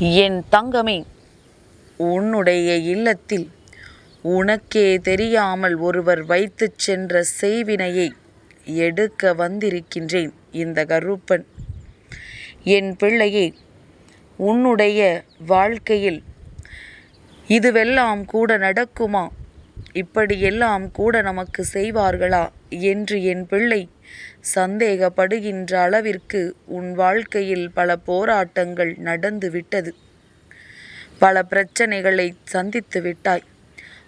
என் தங்கமே உன்னுடைய இல்லத்தில் உனக்கே தெரியாமல் ஒருவர் வைத்துச் சென்ற செய்வினையை எடுக்க வந்திருக்கின்றேன் இந்த கருப்பன். என் பிள்ளையே உன்னுடைய வாழ்க்கையில் இதுவெல்லாம் கூட நடக்குமா? இப்படியெல்லாம் கூட நமக்கு செய்வார்களா? என்று என் பிள்ளை சந்தேகப்படுகின்ற அளவிற்கு உன் வாழ்க்கையில் பல போராட்டங்கள் நடந்து விட்டது. பல பிரச்சனைகளை சந்தித்து விட்டாய்.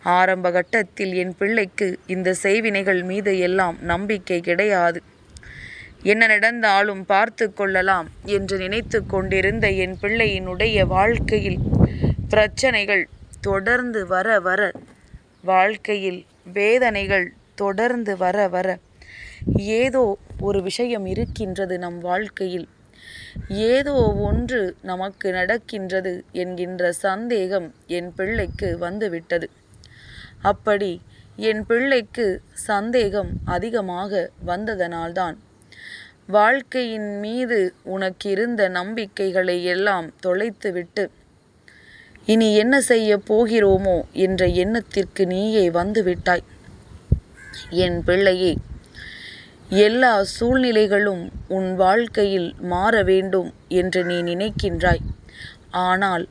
ஆரம்ப கட்டத்தில் என் பிள்ளைக்கு இந்த செய்வினைகள் மீது எல்லாம் நம்பிக்கை கிடையாது. என்ன நடந்தாலும் பார்த்து கொள்ளலாம் என்று நினைத்து கொண்டிருந்த என் பிள்ளையினுடைய வாழ்க்கையில் பிரச்சனைகள் தொடர்ந்து வர வர வாழ்க்கையில் வேதனைகள் தொடர்ந்து வர வர ஏதோ ஒரு விஷயம் இருக்கின்றது நம் வாழ்க்கையில். ஏதோ ஒன்று நமக்கு நடக்கின்றது என்கின்ற சந்தேகம் என் பிள்ளைக்கு வந்துவிட்டது. அப்படி என் பிள்ளைக்கு சந்தேகம் அதிகமாக வந்ததனால்தான் வாழ்க்கையின் மீது உனக்கு இருந்த நம்பிக்கைகளை எல்லாம் தொலைத்துவிட்டு இனி என்ன செய்ய போகிறோமோ என்ற எண்ணத்திற்கு நீயே வந்துவிட்டாய் என் பிள்ளையே எல்லா சூழ்நிலைகளும் உன் வாழ்க்கையில் மாற வேண்டும் என்று நீ நினைக்கின்றாய். ஆனால்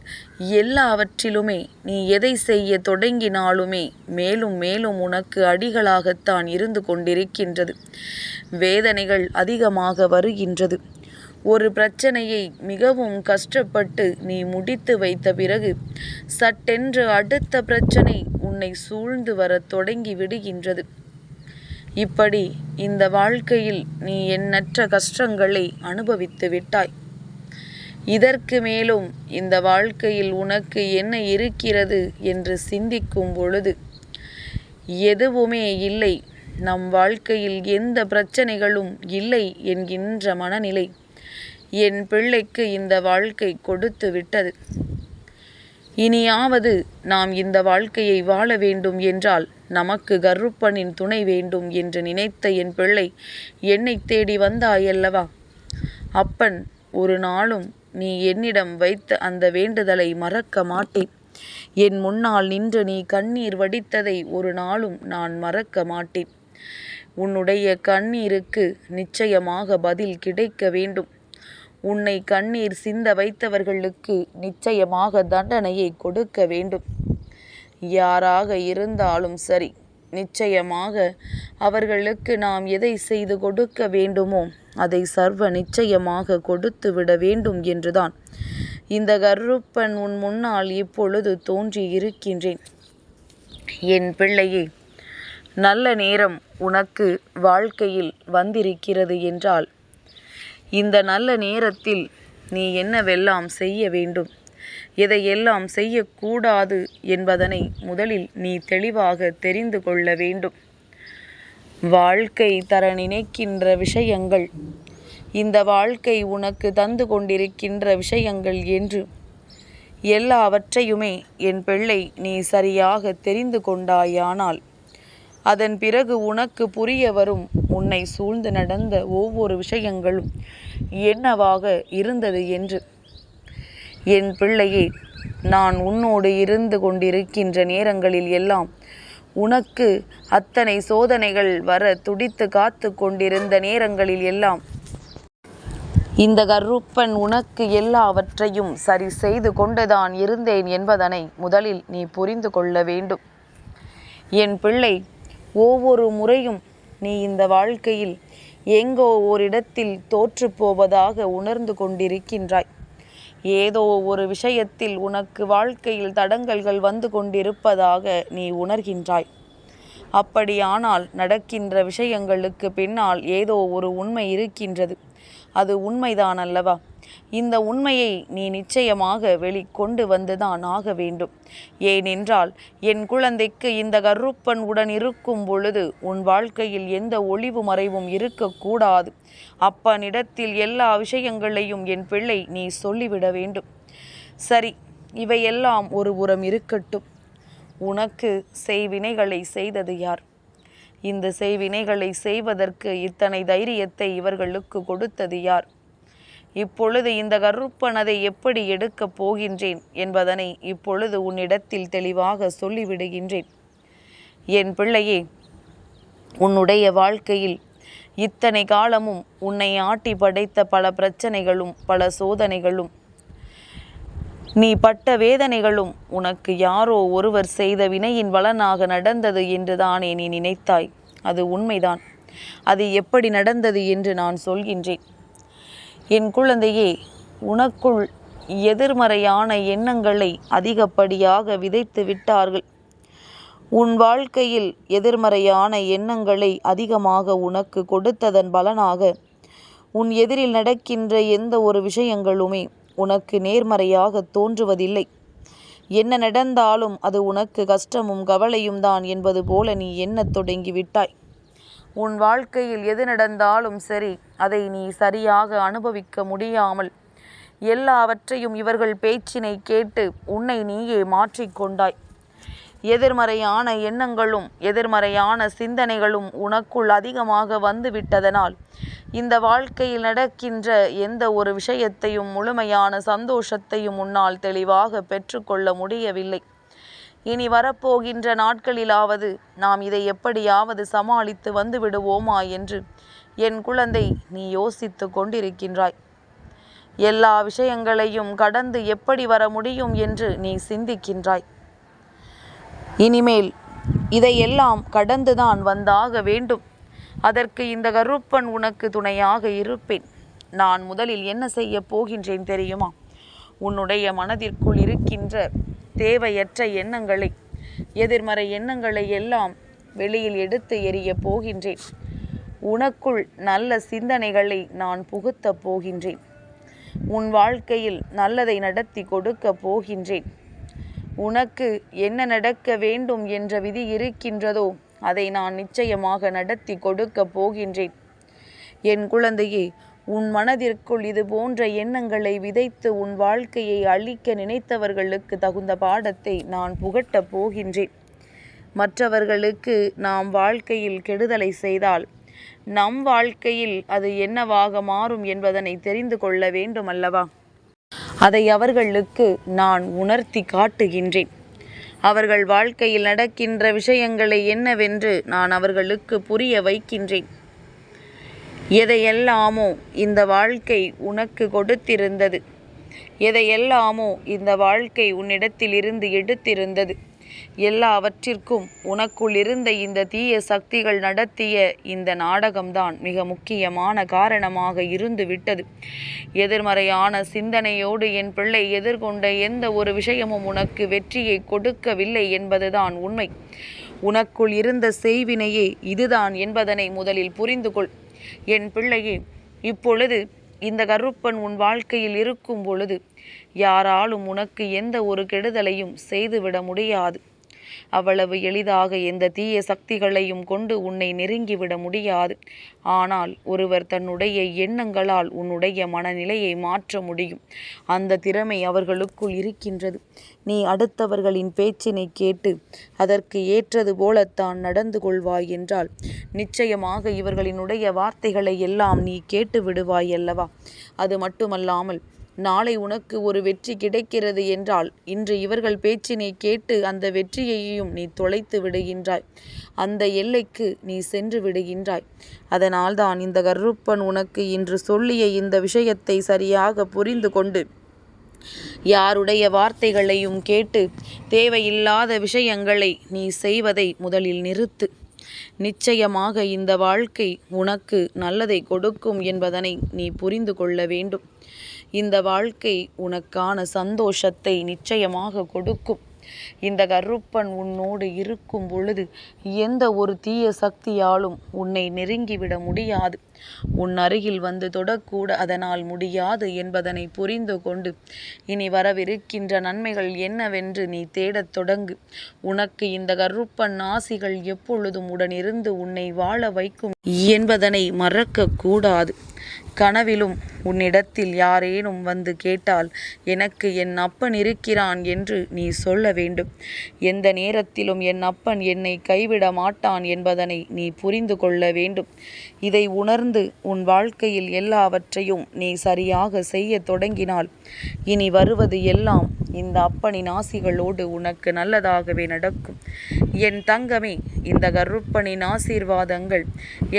எல்லாவற்றிலுமே நீ எதை செய்ய தொடங்கினாலுமே மேலும் மேலும் உனக்கு அடிகளாகத்தான் இருந்து கொண்டிருக்கின்றது. வேதனைகள் அதிகமாக வருகின்றது. ஒரு பிரச்சனையை மிகவும் கஷ்டப்பட்டு நீ முடித்து வைத்த பிறகு சட்டென்று அடுத்த பிரச்சனை உன்னை சூழ்ந்து வரத் தொடங்கி விடுகின்றது. இப்படி இந்த வாழ்க்கையில் நீ எண்ணற்ற கஷ்டங்களை அனுபவித்து விட்டாய். இதற்கு மேலும் இந்த வாழ்க்கையில் உனக்கு என்ன இருக்கிறது என்று சிந்திக்கும் பொழுது எதுவுமே இல்லை. நம் வாழ்க்கையில் எந்த பிரச்சனைகளும் இல்லை என்கின்ற மனநிலை. என் பிள்ளைக்கு இந்த வாழ்க்கை கொடுத்து விட்டது. இனியாவது நாம் இந்த வாழ்க்கையை வாழ வேண்டும் என்றால் நமக்கு கருப்பனின் துணை வேண்டும் என்று நினைத்த என் பிள்ளை என்னை தேடி வந்தாயல்லவா? அப்பன் ஒரு நாளும் நீ என்னிடம் வைத்த அந்த வேண்டுதலை மறக்க மாட்டேன். என் முன்னால் நின்று நீ கண்ணீர் வடித்ததை ஒரு நாளும் நான் மறக்க மாட்டேன். உன்னுடைய கண்ணீருக்கு நிச்சயமாக பதில் கிடைக்க வேண்டும். உன்னை கண்ணீர் சிந்த வைத்தவர்களுக்கு நிச்சயமாக தண்டனையை கொடுக்க வேண்டும். யாராக இருந்தாலும் சரி நிச்சயமாக அவர்களுக்கு நாம் எதை செய்து கொடுக்க வேண்டுமோ அதை சர்வ நிச்சயமாக கொடுத்து விட வேண்டும் என்றுதான். இந்த கருப்பன் உன் முன்னால் இப்பொழுது தோன்றி இருக்கின்றேன். என் பிள்ளையே நல்ல நேரம் உனக்கு வாழ்க்கையில் வந்திருக்கிறது என்றால் இந்த நல்ல நேரத்தில் நீ என்னவெல்லாம் செய்ய வேண்டும்? எதையெல்லாம் செய்யக்கூடாது என்பதனை முதலில் நீ தெளிவாக தெரிந்து கொள்ள வேண்டும். வாழ்க்கை தர நினைக்கின்ற விஷயங்கள் இந்த வாழ்க்கை உனக்கு தந்து கொண்டிருக்கின்ற விஷயங்கள் என்று எல்லாவற்றையுமே என் பிள்ளை நீ சரியாக தெரிந்து கொண்டாயானால் அதன் பிறகு உனக்கு புரிய வரும் உன்னை சூழ்ந்து நடந்த ஒவ்வொரு விஷயங்களும் என்னவாக இருந்தது என்று. என் பிள்ளையே நான் உன்னோடு இருந்து கொண்டிருக்கின்ற நேரங்களில் எல்லாம் உனக்கு அத்தனை சோதனைகள் வர துடித்து காத்து கொண்டிருந்த நேரங்களில் எல்லாம் இந்த கருப்பன் உனக்கு எல்லாவற்றையும் சரி செய்து கொண்டுதான் இருந்தேன் என்பதனை முதலில் நீ புரிந்து கொள்ள வேண்டும். என் பிள்ளை ஒவ்வொரு முறையும் நீ இந்த வாழ்க்கையில் எங்கோ ஓரிடத்தில் தோற்றுப்போவதாக உணர்ந்து கொண்டிருக்கின்றாய். ஏதோ ஒரு விஷயத்தில் உனக்கு வாழ்க்கையில் தடங்கல்கள் வந்து கொண்டிருப்பதாக நீ உணர்கின்றாய். அப்படியானால் நடக்கின்ற விஷயங்களுக்கு பின்னால் ஏதோ ஒரு உண்மை இருக்கின்றது. அது உண்மைதான் அல்லவா இந்த உண்மையை நீ நிச்சயமாக வெளிக்கொண்டு வந்துதான் ஆக வேண்டும். ஏனென்றால் என் குழந்தைக்கு இந்த கருப்பன் உடன் இருக்கும் பொழுது உன் வாழ்க்கையில் எந்த ஒளிவு மறைவும் இருக்கக்கூடாது. அப்பனிடத்தில் எல்லா விஷயங்களையும் என் பிள்ளை நீ சொல்லிவிட வேண்டும். சரி இவையெல்லாம் ஒரு புறம் இருக்கட்டும். உனக்கு செய்வினைகளை செய்தது யார்? இந்த செய்வினைகளை செய்வதற்கு இத்தனை தைரியத்தை இவர்களுக்கு கொடுத்தது யார்? இப்பொழுது இந்த கருப்பனதை எப்படி எடுக்கப் போகின்றேன் என்பதனை இப்பொழுது உன்னிடத்தில் தெளிவாக சொல்லிவிடுகின்றேன். என் பிள்ளையே உன்னுடைய வாழ்க்கையில் இத்தனை காலமும் உன்னை ஆட்டி படைத்த பல பிரச்சனைகளும் பல சோதனைகளும் நீ பட்ட வேதனைகளும் உனக்கு யாரோ ஒருவர் செய்த வினையின் பலனாக நடந்தது என்றுதானே நீ நினைத்தாய். அது உண்மைதான். அது எப்படி நடந்தது என்று நான் சொல்கின்றேன். என் குழந்தையே உனக்குள் எதிர்மறையான எண்ணங்களை அதிகப்படியாக விதைத்து விட்டார்கள். உன் வாழ்க்கையில் எதிர்மறையான எண்ணங்களை அதிகமாக உனக்கு கொடுத்ததன் பலனாக உன் எதிரில் நடக்கின்ற எந்த ஒரு விஷயங்களுமே உனக்கு நேர்மறையாக தோன்றுவதில்லை. என்ன நடந்தாலும் அது உனக்கு கஷ்டமும் கவலையும் தான் என்பது போல நீ எண்ணத் தொடங்கிவிட்டாய் உன் வாழ்க்கையில் எது நடந்தாலும் சரி அதை நீ சரியாக அனுபவிக்க முடியாமல் எல்லாவற்றையும் இவர்கள் பேச்சினை கேட்டு உன்னை நீயே மாற்றிக்கொண்டாய் எதிர்மறையான எண்ணங்களும் எதிர்மறையான சிந்தனைகளும் உனக்குள் அதிகமாக வந்துவிட்டதனால் இந்த வாழ்க்கையில் நடக்கின்ற எந்த ஒரு விஷயத்தையும் முழுமையான சந்தோஷத்தையும் உன்னால் தெளிவாக பெற்றுக்கொள்ள முடியவில்லை. இனி வரப்போகின்ற நாட்களிலாவது நாம் இதை எப்படியாவது சமாளித்து வந்து விடுவோமா என்று என் குழந்தை நீ யோசித்து கொண்டிருக்கின்றாய். எல்லா விஷயங்களையும் கடந்து எப்படி வர முடியும் என்று நீ சிந்திக்கின்றாய். இனிமேல் இதையெல்லாம் கடந்துதான் வந்தாக வேண்டும். அதற்கு இந்த கருப்பன் உனக்கு துணையாக இருப்பேன். நான் முதலில் என்ன செய்ய போகின்றேன் தெரியுமா? உன்னுடைய மனதிற்குள் இருக்கின்ற தேவையற்ற எண்ணங்களை எதிர்மறை எண்ணங்களை எல்லாம் வெளியில் எடுத்து எறிய போகின்றேன். உனக்குள் நல்ல சிந்தனைகளை நான் புகுத்தப் போகின்றேன். உன் வாழ்க்கையில் நல்லதை நடத்தி கொடுக்க போகின்றேன். உனக்கு என்ன நடக்க வேண்டும் என்ற விதி இருக்கின்றதோ அதை நான் நிச்சயமாக நடத்தி கொடுக்க போகின்றேன். என் குழந்தையே உன் மனதிற்குள் இது போன்ற எண்ணங்களை விதைத்து உன் வாழ்க்கையை அழிக்க நினைத்தவர்களுக்கு தகுந்த பாடத்தை நான் புகட்டப் போகின்றேன். மற்றவர்களுக்கு நாம் வாழ்க்கையில் கெடுதலை செய்தால் நம் வாழ்க்கையில் அது என்னவாக மாறும் என்பதனை தெரிந்து கொள்ள வேண்டும் அல்லவா அதை அவர்களுக்கு நான் உணர்த்தி காட்டுகின்றேன். அவர்கள் வாழ்க்கையில் நடக்கின்ற விஷயங்களை என்னவென்று நான் அவர்களுக்கு புரிய வைக்கின்றேன். எதையெல்லாமோ இந்த வாழ்க்கை உனக்கு கொடுத்திருந்தது. எதையெல்லாமோ இந்த வாழ்க்கை உன்னிடத்தில் இருந்து எடுத்திருந்தது. எல்லாவற்றிற்கும் உனக்குள் இருந்த இந்த தீய சக்திகள் நடத்திய இந்த நாடகம்தான் மிக முக்கியமான காரணமாக இருந்து விட்டது எதிர்மறையான சிந்தனையோடு என் பிள்ளை எதிர்கொண்ட எந்த ஒரு விஷயமும் உனக்கு வெற்றியை கொடுக்கவில்லை என்பதுதான் உண்மை. உனக்குள் இருந்த செய்வினையே இதுதான் என்பதனை முதலில் புரிந்து கொள் என் பிள்ளையே இப்பொழுது இந்த கருப்பன் உன் வாழ்க்கையில் இருக்கும் பொழுது யாராலும் உனக்கு எந்த ஒரு கெடுதலையும் செய்துவிட முடியாது. அவ்வளவு எளிதாக எந்த தீய சக்திகளையும் கொண்டு உன்னை நெருங்கிவிட முடியாது. ஆனால் ஒருவர் தன்னுடைய எண்ணங்களால் உன்னுடைய மனநிலையை மாற்ற முடியும். அந்த திறமை அவர்களுக்குள் இருக்கின்றது. நீ அடுத்தவர்களின் பேச்சினை கேட்டு அதற்கு ஏற்றது போலத்தான் நடந்து கொள்வாய் என்றால் நிச்சயமாக இவர்களினுடைய வார்த்தைகளை எல்லாம் நீ கேட்டு விடுவாய் அல்லவா? அது மட்டுமல்லாமல் நாளை உனக்கு ஒரு வெற்றி கிடைக்கிறது என்றால் இன்று இவர்கள் பேச்சினை கேட்டு அந்த வெற்றியையும் நீ தொலைத்து விடுகின்றாய். அந்த எல்லைக்கு நீ சென்று விடுகின்றாய். அதனால்தான் இந்த கருப்பன் உனக்கு இன்று சொல்லிய இந்த விஷயத்தை சரியாக புரிந்து கொண்டு யாருடைய வார்த்தைகளையும் கேட்டு தேவையில்லாத விஷயங்களை நீ செய்வதை முதலில் நிறுத்து. நிச்சயமாக இந்த வாழ்க்கை உனக்கு நல்லதை கொடுக்கும் என்பதனை நீ புரிந்து கொள்ள வேண்டும். இந்த வாழ்க்கை உனக்கான சந்தோஷத்தை நிச்சயமாக கொடுக்கும். இந்த கருப்பன் உன்னோடு இருக்கும் பொழுது எந்த ஒரு தீய சக்தியாலும் உன்னை நெருங்கிவிட முடியாது. உன் அருகில் வந்து தொடக்கூட அதனால் முடியாது என்பதனை புரிந்து கொண்டு இனி வரவிருக்கின்ற நன்மைகள் என்னவென்று நீ தேடத் தொடங்கு. உனக்கு இந்த கருப்பன் ஆசிகள் எப்பொழுதும் உடனிருந்து உன்னை வாழ வைக்கும் என்பதனை மறக்க கூடாது. கனவிலும் உன்னிடத்தில் யாரேனும் வந்து கேட்டால் எனக்கு என் அப்பன் இருக்கிறான் என்று நீ சொல்ல வேண்டும். எந்த நேரத்திலும் என் அப்பன் என்னை கைவிட மாட்டான் என்பதனை நீ புரிந்து கொள்ள வேண்டும். இதை உணர்ந்து உன் வாழ்க்கையில் எல்லாவற்றையும் நீ சரியாக செய்ய தொடங்கினால் இனி வருவது எல்லாம் இந்த அப்பனின் ஆசிகளோடு உனக்கு நல்லதாகவே நடக்கும். என் தங்கமே இந்த கருப்பனின் ஆசீர்வாதங்கள்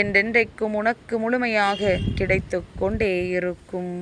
என்றென்றைக்கும் உனக்கு முழுமையாக கிடைத்து கொண்டே இருக்கும்.